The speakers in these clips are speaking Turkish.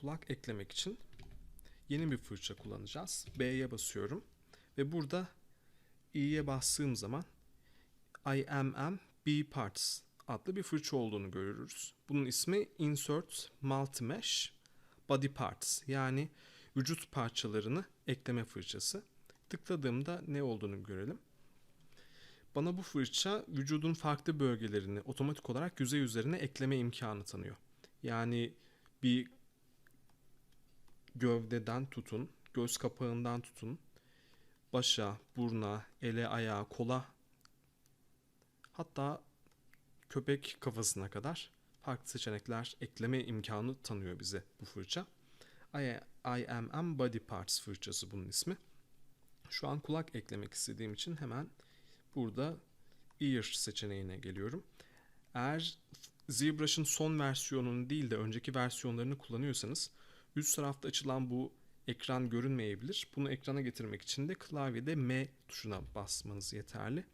kulak eklemek için yeni bir fırça kullanacağız. B'ye basıyorum ve burada i'ye bastığım zaman IMM B Parts adlı bir fırça olduğunu görürüz. Bunun ismi Insert Multimesh Body Parts yani vücut parçalarını ekleme fırçası. Tıkladığımda ne olduğunu görelim. Bana bu fırça vücudun farklı bölgelerini otomatik olarak yüzey üzerine ekleme imkanı tanıyor. Yani bir gövdeden tutun, göz kapağından tutun, başa, burna, ele, ayağa, kola hatta köpek kafasına kadar farklı seçenekler ekleme imkanı tanıyor bize bu fırça. IMM Body Parts fırçası bunun ismi. Şu an kulak eklemek istediğim için hemen burada ear seçeneğine geliyorum. Eğer ZBrush'ın son versiyonunu değil de önceki versiyonlarını kullanıyorsanız üst tarafta açılan bu ekran görünmeyebilir. Bunu ekrana getirmek için de klavyede M tuşuna basmanız yeterli.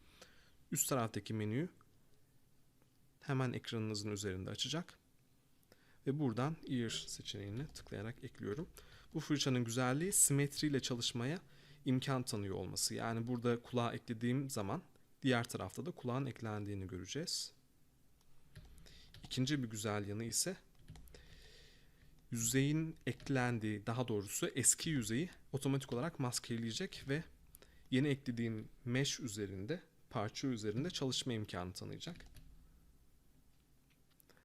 Üst taraftaki menüyü hemen ekranınızın üzerinde açacak. Ve buradan Ear seçeneğini tıklayarak ekliyorum. Bu fırçanın güzelliği simetriyle çalışmaya imkan tanıyor olması. Yani burada kulağa eklediğim zaman diğer tarafta da kulağın eklendiğini göreceğiz. İkinci bir güzel yanı ise yüzeyin eklendiği, daha doğrusu eski yüzeyi otomatik olarak maskeleyecek ve yeni eklediğim mesh üzerinde, parça üzerinde çalışma imkanı tanıyacak.